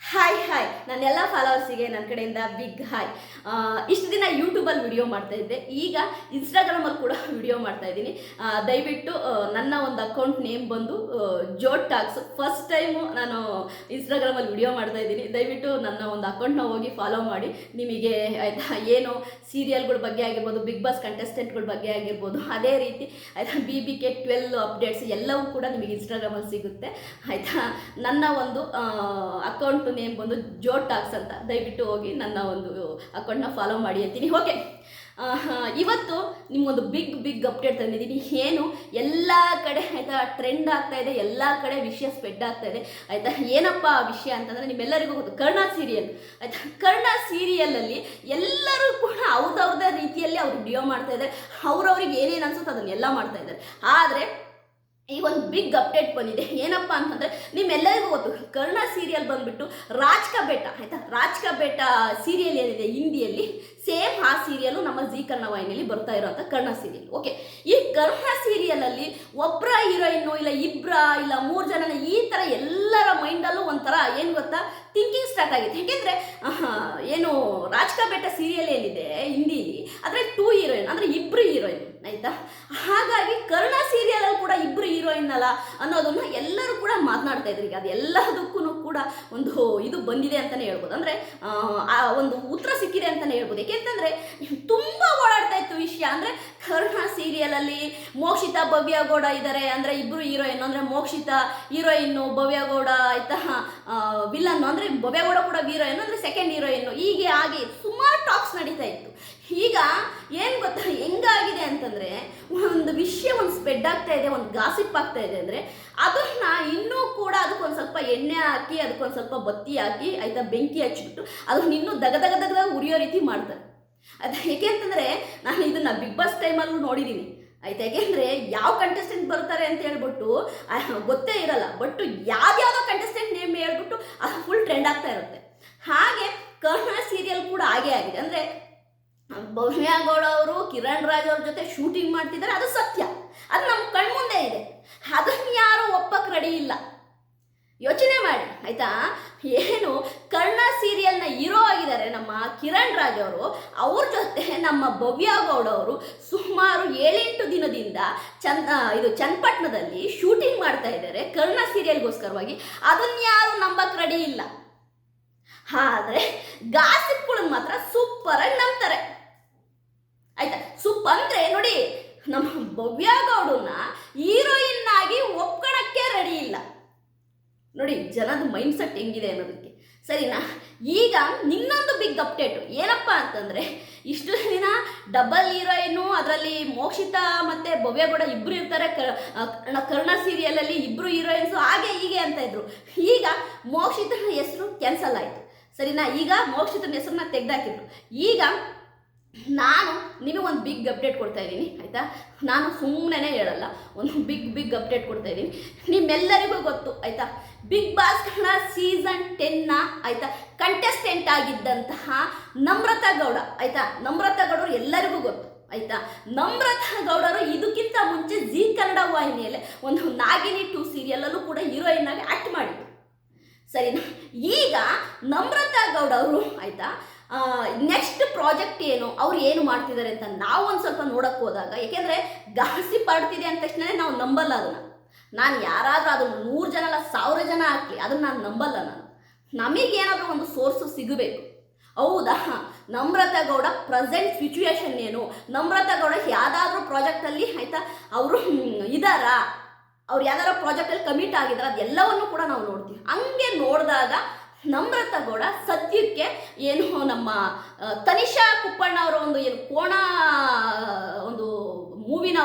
Hi hi ನನ್ನೆಲ್ಲ ಫಾಲೋವರ್ಸಿಗೆ ನನ್ನ ಕಡೆಯಿಂದ ಬಿಗ್ ಹಾಯ್ ಇಷ್ಟು ದಿನ ಯೂಟ್ಯೂಬಲ್ಲಿ ವಿಡಿಯೋ ಮಾಡ್ತಾ ಇದ್ದೆ. ಈಗ ಇನ್ಸ್ಟಾಗ್ರಾಮಲ್ಲಿ ಕೂಡ ವಿಡಿಯೋ ಮಾಡ್ತಾ ಇದ್ದೀನಿ. ದಯವಿಟ್ಟು ನನ್ನ ಒಂದು ಅಕೌಂಟ್ ನೇಮ್ ಬಂದು ಜೋಟ್ ಟಾಕ್ಸ್ ಫಸ್ಟ್ ಟೈಮು ನಾನು ಇನ್ಸ್ಟಾಗ್ರಾಮಲ್ಲಿ ವಿಡಿಯೋ ಮಾಡ್ತಾ ಇದ್ದೀನಿ. ದಯವಿಟ್ಟು ನನ್ನ ಒಂದು ಅಕೌಂಟ್ನ ಹೋಗಿ ಫಾಲೋ ಮಾಡಿ. ನಿಮಗೆ, ಆಯಿತಾ, ಏನು ಸೀರಿಯಲ್ಗಳ ಬಗ್ಗೆ ಆಗಿರ್ಬೋದು ಬಿಗ್ ಬಾಸ್ ಕಂಟೆಸ್ಟೆಂಟ್ಗಳ ಬಗ್ಗೆ ಆಗಿರ್ಬೋದು, ಅದೇ ರೀತಿ, ಆಯಿತಾ B B K twelve updates ಎಲ್ಲವೂ ಕೂಡ ನಿಮಗೆ ಇನ್ಸ್ಟಾಗ್ರಾಮಲ್ಲಿ ಸಿಗುತ್ತೆ. ಆಯಿತಾ, ನನ್ನ ಒಂದು ಅಕೌಂಟ್ ನೇಮ್ ಬಂದು ಜೋ ಟಾಕ್ಸ್ ಅಂತ. ದಯವಿಟ್ಟು ಹೋಗಿ ನನ್ನ ಒಂದು ಅಕೌಂಟ್ನ ಫಾಲೋ ಮಾಡಿ ಅಂತೀನಿ. ಓಕೆ ಇವತ್ತು ನಿಮ್ಮೊಂದು ಬಿಗ್ ಬಿಗ್ ಅಪ್ಡೇಟ್ ತಂದಿದ್ದೀನಿ. ಏನು? ಎಲ್ಲ ಕಡೆ ಆಯಿತಾ ಟ್ರೆಂಡ್ ಆಗ್ತಾ ಇದೆ. ಎಲ್ಲ ಕಡೆ ವಿಷಯ ಸ್ಪ್ರೆಡ್ ಆಗ್ತಾ ಇದೆ. ಆಯಿತಾ? ಏನಪ್ಪ ಆ ವಿಷಯ ಅಂತಂದರೆ ನಿಮ್ಮೆಲ್ಲರಿಗೂ ಗೊತ್ತು. ಕರ್ಣ ಸೀರಿಯಲ್ ಆಯಿತಾ? ಕರ್ಣ ಸೀರಿಯಲಲ್ಲಿ ಎಲ್ಲರೂ ಕೂಡ ಅವ್ರದವ್ರದ್ದೇ ರೀತಿಯಲ್ಲಿ ಅವರು ವಿಡಿಯೋ ಮಾಡ್ತಾ ಇದ್ದಾರೆ. ಅವ್ರವ್ರಿಗೆ ಏನೇನು ಅನ್ಸುತ್ತೆ ಅದನ್ನೆಲ್ಲ ಮಾಡ್ತಾ ಇದ್ದಾರೆ. ಆದರೆ ಈ ಒಂದು ಬಿಗ್ ಅಪ್ಡೇಟ್ ಬಂದಿದೆ. ಏನಪ್ಪ ಅಂತಂದ್ರೆ ನಿಮ್ಮೆಲ್ಲರಿಗೂ ಗೊತ್ತು, ಕರ್ಣ ಸೀರಿಯಲ್ ಬಂದ್ಬಿಟ್ಟು ರಾಜ್ಕ ಬೆಟ್ಟ ಬೇಟ, ಆಯ್ತಾ? ರಾಜ್ ಕಾ ಬೇಟ ಸೀರಿಯಲ್ ಏನಿದೆ ಹಿಂದಿಯಲ್ಲಿ, ಸೇಮ್ ಆ ಸೀರಿಯಲು ನಮ್ಮ ಜಿ ಕನ್ನಡ ವಾಹಿನಿಯಲ್ಲಿ ಬರ್ತಾ ಇರೋಂಥ ಕರ್ಣ ಸೀರಿಯಲ್ ಓಕೆ ಈ ಕರ್ಣ ಸೀರಿಯಲಲ್ಲಿ ಒಬ್ಬರ ಹೀರೋಯಿನ್ನು ಇಲ್ಲ ಇಬ್ಬರ ಇಲ್ಲ, ಮೂರು ಜನನ ಈ ಥರ ಎಲ್ಲರ ಮೈಂಡಲ್ಲೂ ಒಂಥರ ಏನು ಗೊತ್ತಾ? ಥಿಂಕಿಂಗ್ ಸ್ಟಾರ್ಟ್ ಆಗಿದೆ ಯಾಕೆಂದರೆ ಏನು ರಾಜ್ಕ ಬೆಟ್ಟ ಬೇಟ ಸೀರಿಯಲ್ ಏನಿದೆ ಹಿಂದಿಲಿ, ಅದ್ರಲ್ಲಿ ಟೂ ಹೀರೋಯಿನ್ ಅಂದರೆ ಇಬ್ಬರು ಹೀರೋಯಿನ್ ಆಯಿತಾ? ಹಾಗಾಗಿ ಕರ್ಣ ಸೀರಿಯಲಲ್ಲಿ ಕೂಡ ಇಬ್ಬರು ಹೀರೋಯಿನ್ ಅಲ್ಲ ಅನ್ನೋದನ್ನ ಎಲ್ಲರೂ ಕೂಡ ಮಾತನಾಡ್ತಾ ಇದ್ರು. ಈಗ ಅದು ಎಲ್ಲದಕ್ಕೂ ಕೂಡ ಒಂದು ಇದು ಬಂದಿದೆ ಅಂತಲೇ ಹೇಳ್ಬೋದು. ಅಂದರೆ, ಆ ಒಂದು ಉತ್ತರ ಸಿಕ್ಕಿದೆ ಅಂತಲೇ ಹೇಳ್ಬೋದು. ಯಾಕೆಂತಂದ್ರೆ ತುಂಬ ಓಡಾಡ್ತಾ ಇತ್ತು ವಿಷಯ. ಅಂದರೆ, ಕರ್ಣ ಸೀರಿಯಲಲ್ಲಿ ಮೋಕ್ಷಿತಾ ಭವ್ಯಗೌಡ ಇದ್ದಾರೆ ಅಂದರೆ ಇಬ್ಬರು ಹೀರೋಯಿನ್ ಅಂದರೆ, ಮೋಕ್ಷಿತಾ ಹೀರೋಯಿನ್ನು ಭವ್ಯಗೌಡ, ಆಯ್ತಾ? ವಿಲನ್ ಅಂದರೆ, ಭವ್ಯಗೌಡ ಕೂಡ ಹೀರೋಯಿನ್ ಅಂದರೆ ಸೆಕೆಂಡ್ ಹೀರೋಯಿನ್ನು ಹೀಗೆ ಹಾಗೆ ಸುಮಾರು ಟಾಕ್ಸ್ ನಡೀತಾ ಇತ್ತು. ಈಗ ಏನು ಗೊತ್ತಾ? ಹೆಂಗಾಗಿದೆ ಅಂತಂದರೆ ಒಂದು ವಿಷಯ ಒಂದು ಸ್ಪ್ರೆಡ್ ಆಗ್ತಾ ಇದೆ, ಒಂದು ಗಾಸಿಪ್ ಆಗ್ತಾ ಇದೆ ಅಂದರೆ ಅದನ್ನ ಇನ್ನೂ ಕೂಡ ಅದಕ್ಕೊಂದು ಸ್ವಲ್ಪ ಎಣ್ಣೆ ಹಾಕಿ, ಅದಕ್ಕೊಂದು ಸ್ವಲ್ಪ ಬತ್ತಿ ಹಾಕಿ, ಆಯ್ತಾ, ಬೆಂಕಿ ಹಚ್ಚಿಬಿಟ್ಟು ಅದನ್ನ ಇನ್ನೂ ದಗ ದಗ ದಗದಾಗ ಉರಿಯೋ ರೀತಿ ಮಾಡ್ತಾರೆ. ಅದು ಏಕೆ ಅಂತಂದರೆ ನಾನು ಇದನ್ನು ಬಿಗ್ ಬಾಸ್ ಟೈಮಲ್ಲೂ ನೋಡಿದ್ದೀನಿ ಆಯ್ತು ಯಾಕೆಂದರೆ ಯಾವ ಕಂಟೆಸ್ಟೆಂಟ್ ಬರ್ತಾರೆ ಅಂತ ಹೇಳ್ಬಿಟ್ಟು ಗೊತ್ತೇ ಇರಲ್ಲ. ಬಟ್ ಯಾವ್ಯಾವುದೋ ಕಂಟೆಸ್ಟೆಂಟ್ ನೇಮ್ ಹೇಳ್ಬಿಟ್ಟು ಅದು ಫುಲ್ ಟ್ರೆಂಡ್ ಆಗ್ತಾ ಇರುತ್ತೆ. ಹಾಗೆ ಕರ್ಣ ಸೀರಿಯಲ್ ಕೂಡ ಹಾಗೆ ಆಗಿದೆ. ಅಂದರೆ ಭವ್ಯಗೌಡ ಅವರು, ಕಿರಣ್ ರಾಜ್ ಅವ್ರ ಜೊತೆ ಶೂಟಿಂಗ್ ಮಾಡ್ತಿದ್ದಾರೆ ಅದು ಸತ್ಯ. ಅದು ನಮ್ಮ ಕಣ್ಮುಂದೆ ಇದೆ. ಅದನ್ನು ಯಾರು ಒಪ್ಪಕ್ಕೆ ರೆಡಿ ಇಲ್ಲ. ಯೋಚನೆ ಮಾಡಿ, ಆಯ್ತಾ? ಏನು, ಕರ್ಣ ಸೀರಿಯಲ್ನ ಹೀರೋ ಆಗಿದ್ದಾರೆ ನಮ್ಮ ಕಿರಣ್ ರಾಜ್ ಅವರು. ಅವ್ರ ಜೊತೆ ನಮ್ಮ ಭವ್ಯ ಗೌಡ ಅವರು ಸುಮಾರು ಏಳೆಂಟು ದಿನದಿಂದ ಚನ್ ಇದು ಚನ್ನಪಟ್ಟಣದಲ್ಲಿ ಶೂಟಿಂಗ್ ಮಾಡ್ತಾ ಇದ್ದಾರೆ ಕರ್ಣ ಸೀರಿಯಲ್ಗೋಸ್ಕರವಾಗಿ ಅದನ್ನ ಯಾರು ನಂಬಕ್ಕೆ ರೆಡಿ ಇಲ್ಲ. ಆದರೆ ಗಾಸಿಪ್ಗಳನ್ನ ಮಾತ್ರ ಸೂಪರಾಗಿ ನಂಬ್ತಾರೆ. ಆಯ್ತಾ? ಸೂಪ್ ಅಂದ್ರೆ ನೋಡಿ, ನಮ್ಮ ಭವ್ಯ ಗೌಡನ್ನ ಹೀರೋಯಿನ್ ಆಗಿ ಒಪ್ಕೊಳಕ್ಕೆ ರೆಡಿ ಇಲ್ಲ. ನೋಡಿ, ಜನದ ಮೈಂಡ್ ಸೆಟ್ ಹೆಂಗಿದೆ ಅನ್ನೋದಕ್ಕೆ. ಸರಿನಾ? ಈಗ ನಿನ್ನೊಂದು ಬಿಗ್ ಅಪ್ಡೇಟು ಏನಪ್ಪ ಅಂತಂದರೆ, ಇಷ್ಟು ದಿನ ಡಬಲ್ ಹೀರೋಯಿನ್ನು ಅದರಲ್ಲಿ ಮೋಕ್ಷಿತಾ ಮತ್ತು ಭವ್ಯಗೌಡ ಇಬ್ಬರು ಇರ್ತಾರೆ. ಕರ್ಣ ಸೀರಿಯಲಲ್ಲಿ ಇಬ್ಬರು ಹೀರೋಯಿನ್ಸು ಹಾಗೆ ಹೀಗೆ ಅಂತ ಇದ್ರು. ಈಗ ಮೋಕ್ಷಿತನ ಹೆಸರು ಕ್ಯಾನ್ಸಲ್ ಆಯಿತು. ಸರಿನಾ? ಈಗ ಮೋಕ್ಷಿತನ ಹೆಸರನ್ನ ತೆಗೆದಾಕಿದ್ರು. ಈಗ ನಾನು ನಿಮಗೊಂದು ಬಿಗ್ ಅಪ್ಡೇಟ್ ಕೊಡ್ತಾ ಇದ್ದೀನಿ, ಆಯಿತಾ? ನಾನು ಸುಮ್ಮನೆ ಹೇಳಲ್ಲ, ಒಂದು ಬಿಗ್ ಬಿಗ್ ಅಪ್ಡೇಟ್ ಕೊಡ್ತಾ ಇದ್ದೀನಿ. ನಿಮ್ಮೆಲ್ಲರಿಗೂ ಗೊತ್ತು, ಆಯಿತಾ? ಬಿಗ್ ಬಾಸ್ ಕನ್ನಡ ಸೀಸನ್ ಟೆನ್ನ ಆಯಿತಾ? ಕಂಟೆಸ್ಟೆಂಟ್ ಆಗಿದ್ದಂತಹ ನಮ್ರತಾ ಗೌಡ, ಆಯಿತಾ? ನಮ್ರತಾ ಗೌಡರು ಎಲ್ಲರಿಗೂ ಗೊತ್ತು, ಆಯಿತಾ? ನಮ್ರತಾ ಗೌಡರು ಇದಕ್ಕಿಂತ ಮುಂಚೆ ಜೀ ಕನ್ನಡ ವಾಹಿನಿಯಲ್ಲೇ ಒಂದು ನಾಗಿನಿ ಟು ಸೀರಿಯಲಲ್ಲೂ ಕೂಡ ಹೀರೋಯಿನ್ ಆಗಿ ಆ್ಯಕ್ಟ್ ಮಾಡಿದ್ರು. ಸರಿನಾ? ಈಗ ನಮ್ರತಾ ಗೌಡ ಅವರು ಆಯಿತಾ? ನೆಕ್ಸ್ಟ್ ಪ್ರಾಜೆಕ್ಟ್ ಏನು, ಅವ್ರು ಏನು ಮಾಡ್ತಿದ್ದಾರೆ ಅಂತ ನಾವು ಒಂದು ಸ್ವಲ್ಪ ನೋಡಕ್ಕೆ ಹೋದಾಗ, ಏಕೆಂದರೆ ಗಾಸಿ ಪಾಡ್ತಿದೆ ಅಂದ ತಕ್ಷಣ ನಾವು ನಂಬಲ್ಲ ಅದನ್ನು. ನಾನು ಯಾರಾದರೂ ಅದನ್ನು ನೂರು ಜನ ಅಲ್ಲ, ಸಾವಿರ ಜನ ಹಾಕಲಿ, ಅದನ್ನು ನಾನು ನಂಬಲ್ಲ ನಾನು. ನಮಗೇನಾದರೂ ಒಂದು ಸೋರ್ಸು ಸಿಗಬೇಕು. ಹೌದಾ? ನಮ್ರತಾ ಗೌಡ ಪ್ರೆಸೆಂಟ್ ಸಿಚುವೇಶನ್ ಏನು? ನಮ್ರತಾ ಗೌಡ ಯಾವುದಾದ್ರೂ ಪ್ರಾಜೆಕ್ಟಲ್ಲಿ ಆಯಿತಾ, ಅವರು ಇದ್ದಾರಾ ಅವ್ರು ಯಾವ್ದಾರ ಪ್ರಾಜೆಕ್ಟಲ್ಲಿ ಕಮಿಟ್ ಆಗಿದ್ದಾರೆ ಅದೆಲ್ಲವನ್ನು ಕೂಡ ನಾವು ನೋಡ್ತೀವಿ. ಹಂಗೆ ನೋಡಿದಾಗ ನಮ್ರತಾ ಗೌಡ ಸದ್ಯಕ್ಕೆ ಏನು ನಮ್ಮ ತನಿಷಾ ಕುಪ್ಪಣ್ಣ ಅವರ ಒಂದು ಏನು ಕೋಣ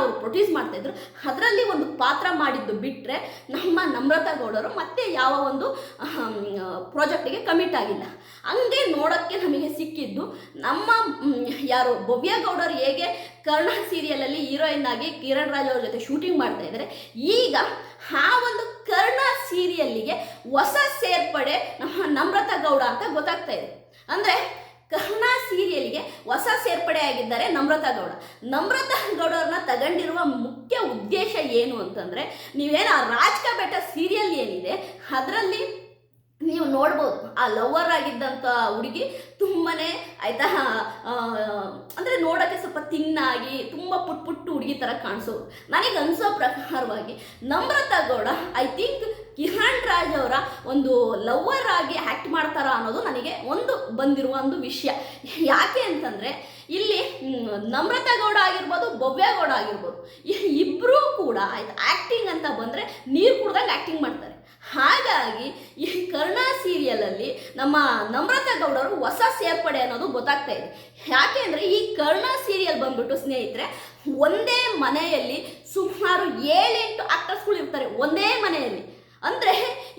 ಅವರು ಪ್ರೊಡ್ಯೂಸ್ ಮಾಡ್ತಾಯಿದ್ರು ಅದರಲ್ಲಿ ಒಂದು ಪಾತ್ರ ಮಾಡಿದ್ದು ಬಿಟ್ಟರೆ ನಮ್ಮ ನಮ್ರತಾ ಗೌಡರು ಮತ್ತೆ ಯಾವ ಒಂದು ಪ್ರಾಜೆಕ್ಟಿಗೆ ಕಮಿಟ್ ಆಗಿಲ್ಲ. ಹಂಗೆ ನೋಡೋಕ್ಕೆ ನಮಗೆ ಸಿಕ್ಕಿದ್ದು ನಮ್ಮ ಯಾರು ಭವ್ಯ ಗೌಡರು ಹೇಗೆ ಕರ್ಣ ಸೀರಿಯಲಲ್ಲಿ ಹೀರೋಯಿನ್ ಆಗಿ ಕಿರಣ್ ರಾಜ್ ಅವ್ರ ಜೊತೆ ಶೂಟಿಂಗ್ ಮಾಡ್ತಾ ಇದ್ದಾರೆ ಈಗ ಆ ಒಂದು ಕರ್ಣ ಸೀರಿಯಲ್ಲಿಗೆ ಹೊಸ ಸೇರ್ಪಡೆ ನಮ್ಮ ನಮ್ರತಾ ಗೌಡ ಅಂತ ಗೊತ್ತಾಗ್ತಾ ಇದೆ. ಅಂದರೆ ಕರ್ಣ ಸೀರಿಯಲ್ಗೆ ಹೊಸ ಸೇರ್ಪಡೆ ಆಗಿದ್ದಾರೆ ನಮ್ರತಾ ಗೌಡ. ನಮ್ರತಾ ಗೌಡರನ್ನ ತಗೊಂಡಿರುವ ಮುಖ್ಯ ಉದ್ದೇಶ ಏನು ಅಂತಂದರೆ, ನೀವೇನು ಆ ರಾಜ್ಕ ಬೆಟ್ಟ ಸೀರಿಯಲ್ ಏನಿದೆ, ಅದರಲ್ಲಿ ನೀವು ನೋಡ್ಬೋದು. ಆ ಲವರ್ ಆಗಿದ್ದಂಥ ಹುಡುಗಿ ತುಂಬನೇ ಆಯ್ತಾ ಅಂದರೆ ಅಂದ್ರೆ ನೋಡೋಕ್ಕೆ ಸ್ವಲ್ಪ ತಿನ್ನಾಗಿ ತುಂಬ ಪುಟ್ ಪುಟ್ಟು ಹುಡುಗಿ ಥರ ಕಾಣಿಸೋದು ನನಗೆ ಅನಿಸೋ ಪ್ರಕಾರವಾಗಿ ನಮ್ರತಾ ಗೌಡ ಐ ಥಿಂಕ್ ಕಿರಣ್ ರಾಜ್ ಅವರ ಒಂದು ಲವರ್ ಆಗಿ ಆ್ಯಕ್ಟ್ ಮಾಡ್ತಾರ ಅನ್ನೋದು ನನಗೆ ಒಂದು ಬಂದಿರುವ ಒಂದು ವಿಷಯ. ಯಾಕೆ ಅಂತಂದರೆ, ಇಲ್ಲಿ ನಮ್ರತಾ ಗೌಡ ಆಗಿರ್ಬೋದು, ಭವ್ಯ ಗೌಡ ಆಗಿರ್ಬೋದು ಇಬ್ಬರೂ ಕೂಡ ಆಯ್ತು ಆ್ಯಕ್ಟಿಂಗ್ ಅಂತ ಬಂದರೆ ನೀರು ಕುಡ್ದಂಗೆ ಆ್ಯಕ್ಟಿಂಗ್ ಮಾಡ್ತಾರೆ. ಹಾಗಾಗಿ, ಈ ಕರ್ಣ ಸೀರಿಯಲಲ್ಲಿ ನಮ್ಮ ನಮ್ರತಾ ಗೌಡರು ಹೊಸ ಸೇರ್ಪಡೆ ಅನ್ನೋದು ಗೊತ್ತಾಗ್ತಾ ಇದೆ. ಯಾಕೆ ಅಂದರೆ, ಈ ಕರ್ಣ ಸೀರಿಯಲ್ ಬಂದ್ಬಿಟ್ಟು ಸ್ನೇಹಿತರೆ, ಒಂದೇ ಮನೆಯಲ್ಲಿ ಸುಮಾರು ಏಳೆಂಟು ಆಕ್ಟರ್ಸ್ಗಳು ಇರ್ತಾರೆ ಒಂದೇ ಮನೆಯಲ್ಲಿ. ಅಂದರೆ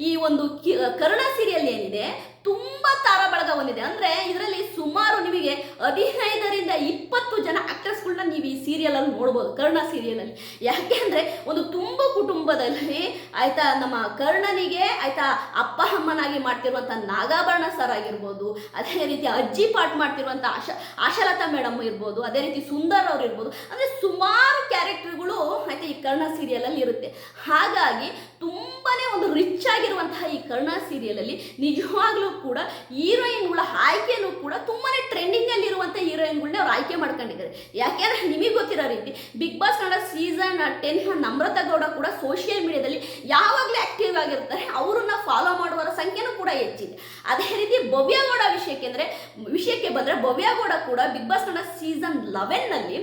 ಈ ಒಂದು ಕಿ ಕರ್ಣ ಸೀರಿಯಲ್ ಏನಿದೆ, ತುಂಬ ತಾರಾಬಳಗ ಹೊಂದಿದೆ. ಅಂದರೆ ಇದರಲ್ಲಿ ಸುಮಾರು ನಿಮಗೆ ಹದಿನೈದರಿಂದ ಇಪ್ಪತ್ತು ಜನ ಆಕ್ಟರ್ಸ್ಗಳನ್ನ ನೀವು ಈ ಸೀರಿಯಲಲ್ಲಿ ನೋಡ್ಬೋದು, ಕರ್ಣ ಸೀರಿಯಲಲ್ಲಿ ಯಾಕೆ ಅಂದರೆ ಒಂದು ತುಂಬ ಕುಟುಂಬದಲ್ಲಿ ಆಯ್ತಾ ನಮ್ಮ ಕರ್ಣನಿಗೆ ಆಯ್ತಾ ಅಪ್ಪ ಅಮ್ಮನಾಗಿ ಮಾಡ್ತಿರುವಂಥ ನಾಗಾಭರಣ ಸರ್ ಆಗಿರ್ಬೋದು, ಅದೇ ರೀತಿ ಅಜ್ಜಿ ಪಾಠ ಮಾಡ್ತಿರುವಂಥ ಆಶಾ, ಆಶಾಲತಾ ಮೇಡಮ್ ಇರ್ಬೋದು, ಅದೇ ರೀತಿ ಸುಂದರ್ ಅವ್ರು ಇರ್ಬೋದು, ಅಂದರೆ ಸುಮಾರು ಕ್ಯಾರೆಕ್ಟರ್ಗಳು ಆಯ್ತಾ ಈ ಕರ್ಣ ಸೀರಿಯಲಲ್ಲಿ ಇರುತ್ತೆ. ಹಾಗಾಗಿ ತುಂಬಾನೇ ಒಂದು ರಿಚ್ ಆಗಿರುವಂತಹ ಈ ಕರ್ಣ ಸೀರಿಯಲಲ್ಲಿ ನಿಜವಾಗ್ಲೂ ಕೂಡ ಹೀರೋಯಿನ್ಗಳ ಆಯ್ಕೆನೂ ಕೂಡ ತುಂಬಾನೇ ಟ್ರೆಂಡಿಂಗಲ್ಲಿ ಇರುವಂಥ ಹೀರೋಯಿನ್ಗಳನ್ನ ಅವ್ರು ಆಯ್ಕೆ ಮಾಡ್ಕೊಂಡಿದ್ದಾರೆ. ಯಾಕೆಂದ್ರೆ ನಿಮಗೆ ಗೊತ್ತಿರೋ ರೀತಿ big boss Kannada season ten Namrata Gowda ಕೂಡ ಸೋಷಿಯಲ್ ಮೀಡಿಯಾದಲ್ಲಿ ಯಾವಾಗಲೂ ಆಕ್ಟಿವ್ ಆಗಿರ್ತಾರೆ ಅವರನ್ನ ಫಾಲೋ ಮಾಡುವವರ ಸಂಖ್ಯೆನೂ ಕೂಡ ಹೆಚ್ಚಿದೆ. ಅದೇ ರೀತಿ ಭವ್ಯ ಗೌಡ ವಿಷಯಕ್ಕೆ ಅಂದರೆ, ವಿಷಯಕ್ಕೆ ಬಂದರೆ ಭವ್ಯ ಗೌಡ ಕೂಡ ಬಿಗ್ ಬಾಸ್ ಕನ್ನಡ ಸೀಸನ್ ಲೆವೆನ್ನಲ್ಲಿ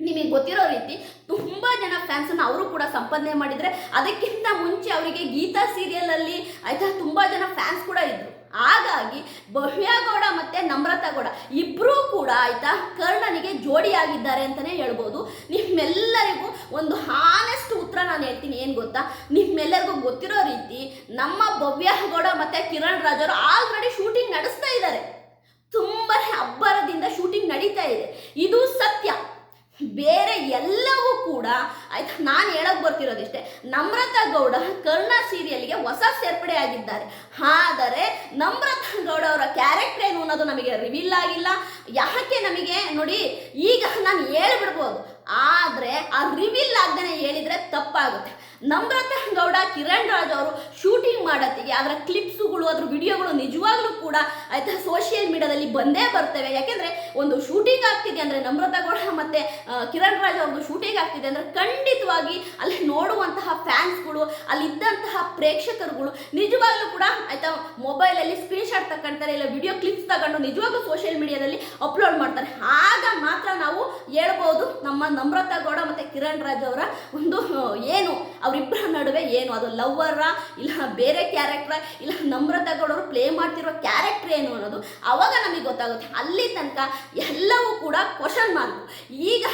ನಿಮಗೆ ಗೊತ್ತಿರೋ ರೀತಿ ತುಂಬ ಜನ ಫ್ಯಾನ್ಸನ್ನು ಅವರು ಕೂಡ ಸಂಪಾದನೆ ಮಾಡಿದರೆ ಅದಕ್ಕಿಂತ ಮುಂಚೆ ಅವರಿಗೆ ಗೀತಾ ಸೀರಿಯಲಲ್ಲಿ ಆಯಿತಾ ತುಂಬ ಜನ ಫ್ಯಾನ್ಸ್ ಕೂಡ ಇದ್ದರು ಹಾಗಾಗಿ ಭವ್ಯ ಗೌಡ ಮತ್ತು ನಮ್ರತಾ ಗೌಡ ಇಬ್ಬರೂ ಕೂಡ ಆಯ್ತಾ ಕರ್ಣನಿಗೆ ಜೋಡಿಯಾಗಿದ್ದಾರೆ ಅಂತಲೇ ಹೇಳ್ಬೋದು. ನಿಮ್ಮೆಲ್ಲರಿಗೂ ಒಂದು ಹಾನೆಸ್ಟ್ ಉತ್ತರ ನಾನು ಹೇಳ್ತೀನಿ, ಏನು ಗೊತ್ತಾ? ನಿಮ್ಮೆಲ್ಲರಿಗೂ ಗೊತ್ತಿರೋ ರೀತಿ ನಮ್ಮ ಭವ್ಯ ಗೌಡ ಮತ್ತು ಕಿರಣ್ ರಾಜರು ಆಲ್ರೆಡಿ ಶೂಟಿಂಗ್ ನಡೆಸ್ತಾ ಇದ್ದಾರೆ. ತುಂಬಾ ಅಬ್ಬರದಿಂದ ಶೂಟಿಂಗ್ ನಡೀತಾ ಇದೆ. ಇದು ಸತ್ಯ. ಬೇರೆ ಎಲ್ಲವೂ ಕೂಡ, ಆಯ್ತಾ, ನಾನು ಹೇಳಕ್ ಬರ್ತಿರೋದಿಷ್ಟೇ, ನಮ್ರತಾ ಗೌಡ ಕರ್ಣ ಸೀರಿಯಲ್ಗೆ ಹೊಸ ಸೇರ್ಪಡೆ ಆಗಿದ್ದಾರೆ ಆದರೆ, ನಮ್ರತಾ ಗೌಡ ಅವರ ಕ್ಯಾರೆಕ್ಟರ್ ಏನು ಅನ್ನೋದು ನಮಗೆ ರಿವೀಲ್ ಆಗಿಲ್ಲ. ಯಾಕೆ ನಮಗೆ, ನೋಡಿ, ಈಗ ನಾನು ಹೇಳ್ಬಿಡ್ಬೋದು. ಆದರೆ, ಆ ರಿವೀಲ್ ಆಗ್ದೇ ಹೇಳಿದರೆ ತಪ್ಪಾಗುತ್ತೆ. ನಮ್ರತಾ ಗೌಡ ಕಿರಣ್ ರಾಜ್ ಅವರು ಶೂಟಿಂಗ್ ಮಾಡತ್ತಿಗೆ ಅದರ ಕ್ಲಿಪ್ಸುಗಳು ಅದ್ರ ವಿಡಿಯೋಗಳು ನಿಜವಾಗ್ಲೂ ಕೂಡ ಆಯ್ತಾ ಸೋಷಿಯಲ್ ಮೀಡಿಯಾದಲ್ಲಿ ಬಂದೇ ಬರ್ತವೆ. ಯಾಕೆಂದರೆ ಒಂದು ಶೂಟಿಂಗ್ ಆಗ್ತಿದೆ ಅಂದರೆ ನಮ್ರತಾ ಗೌಡ ಮತ್ತು ಕಿರಣ್ ರಾಜ್ ಅವ್ರದ್ದು ಶೂಟಿಂಗ್ ಆಗ್ತಿದೆ ಅಂದರೆ ಖಂಡಿತವಾಗಿ ಅಲ್ಲಿ ನೋಡುವಂತಹ ಫ್ಯಾನ್ಸ್ಗಳು ಅಲ್ಲಿದ್ದಂತಹ ಪ್ರೇಕ್ಷಕರುಗಳು ನಿಜವಾಗ್ಲೂ ಕೂಡ ಆಯಿತಾ ಮೊಬೈಲಲ್ಲಿ ಸ್ಕ್ರೀನ್ಶಾಟ್ ತಗೊಳ್ತಾರೆ ಇಲ್ಲ ವಿಡಿಯೋ ಕ್ಲಿಪ್ಸ್ ತಗೊಂಡು ನಿಜವಾಗ್ಲೂ ಸೋಷಿಯಲ್ ಮೀಡಿಯಾದಲ್ಲಿ ಅಪ್ಲೋಡ್ ಮಾಡ್ತಾರೆ. ಆಗ ಮಾತ್ರ ನಾವು ಹೇಳ್ಬೋದು ನಮ್ಮ ನಮ್ರತಾ ಗೌಡ ಮತ್ತು ಕಿರಣ್ ರಾಜ್ ಅವರ ಒಂದು ಏನು ಅವರಿಬ್ಬರ ನಡುವೆ ಏನು? ಅದು ಲವ್ವರ ಇಲ್ಲ ಬೇರೆ ಕ್ಯಾರೆಕ್ಟರ್ ಇಲ್ಲ ನಮ್ರತಾ ಗೌಡ ಅವರು ಪ್ಲೇ ಮಾಡ್ತಿರೋ ಕ್ಯಾರೆಕ್ಟರ್ ಏನು ಅನ್ನೋದು ಅವಾಗ ನಮಗೆ ಗೊತ್ತಾಗುತ್ತೆ. ಅಲ್ಲಿ ತನಕ ಎಲ್ಲವೂ ಕೂಡ ಕ್ವಶನ್ ಮಾರ್ಕ್ ಈಗ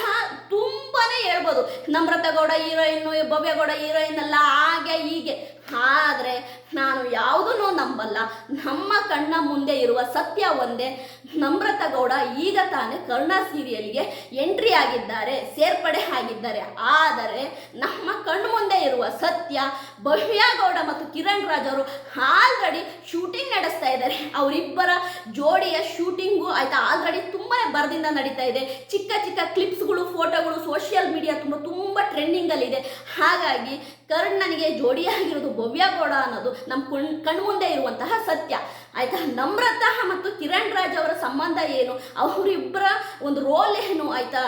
ತುಂಬಾ ಹೇಳ್ಬೋದು. ನಮ್ರತ ಗೌಡ ಹೀರೋಯಿನ್ನು ಭವ್ಯಗೌಡ ಹೀರೋಯಿನ್ ಅಲ್ಲ, ಹಾಗೆ ಹೀಗೆ. ಆದರೆ ನಾನು ಯಾವುದನ್ನು ನಂಬಲ್ಲ. ನಮ್ಮ ಕಣ್ಣ ಮುಂದೆ ಇರುವ ಸತ್ಯ ಒಂದೇ. ನಮ್ರತ ಗೌಡ ಈಗ ತಾನೇ ಕರ್ಣ ಸೀರಿಯಲ್ಗೆ ಎಂಟ್ರಿ ಆಗಿದ್ದಾರೆ, ಸೇರ್ಪಡೆ ಆಗಿದ್ದಾರೆ. ಆದರೆ ನಮ್ಮ ಕಣ್ಣು ಮುಂದೆ ಇರುವ ಸತ್ಯ ಭವ್ಯಗೌಡ ಮತ್ತು ಕಿರಣ್ ರಾಜ್ ಅವರು ಆಲ್ರೆಡಿ ಶೂಟಿಂಗ್ ನಡೆಸ್ತಾ ಇದ್ದಾರೆ. ಅವರಿಬ್ಬರ ಜೋಡಿಯ ಶೂಟಿಂಗು ಆಯ್ತಾ ಆಲ್ರೆಡಿ ತುಂಬಾ ಬರದಿಂದ ನಡೀತಾ ಇದೆ. ಚಿಕ್ಕ ಚಿಕ್ಕ ಕ್ಲಿಪ್ಸ್ಗಳು ಫೋಟೋಗಳು ಸೋಷಿಯಲ್ ಮೀಡಿಯಾ ತುಂಬ ತುಂಬ ಟ್ರೆಂಡಿಂಗಲ್ಲಿದೆ ಹಾಗಾಗಿ ಕರ್ಣನಿಗೆ ಜೋಡಿಯಾಗಿರೋದು ಭವ್ಯ ಗೌಡ ಅನ್ನೋದು ನಮ್ಮ ಕಣ್, ಕಣ್ಮುಂದೆ ಇರುವಂತಹ ಸತ್ಯ. ಆಯ್ತಾ? ನಮ್ರತಃ ಮತ್ತು ಕಿರಣ್ ರಾಜ್ ಅವರ ಸಂಬಂಧ ಏನು? ಅವರಿಬ್ಬರ ಒಂದು ರೋಲ್ ಏನು? ಆಯ್ತಾ?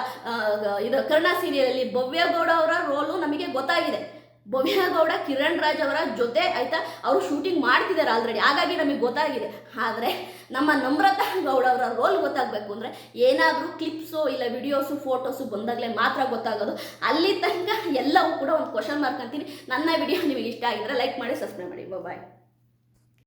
ಇದು ಕರ್ಣ ಭವ್ಯ ಗೌಡ ಅವರ ರೋಲು ನಮಗೆ ಗೊತ್ತಾಗಿದೆ. ಭವ್ಯ ಗೌಡ ಕಿರಣ್ ರಾಜ್ ಅವರ ಜೊತೆ ಆಯ್ತಾ ಅವರು ಶೂಟಿಂಗ್ ಮಾಡ್ತಿದ್ದಾರೆ ಆಲ್ರೆಡಿ ಹಾಗಾಗಿ ನಮಗೆ ಗೊತ್ತಾಗಿದೆ. ಆದರೆ ನಮ್ಮ ನಮ್ರತಾ ಗೌಡ ಅವರ ರೋಲ್ ಗೊತ್ತಾಗಬೇಕು ಅಂದರೆ ಏನಾದರೂ ಕ್ಲಿಪ್ಸು ಇಲ್ಲ ವಿಡಿಯೋಸು ಫೋಟೋಸು ಬಂದಾಗಲೇ ಮಾತ್ರ ಗೊತ್ತಾಗೋದು. ಅಲ್ಲಿ ತನಕ ಎಲ್ಲವೂ ಕೂಡ ಒಂದು ಕ್ವಶನ್ ಮಾರ್ಕ್ ಅಂತೀನಿ. ನನ್ನ ವಿಡಿಯೋ ನಿಮಗೆ ಇಷ್ಟ ಆಗಿದ್ರೆ ಲೈಕ್ ಮಾಡಿ ಸಬ್ಸ್ಕ್ರೈಬ್ ಮಾಡಿ. ಬಾಯ್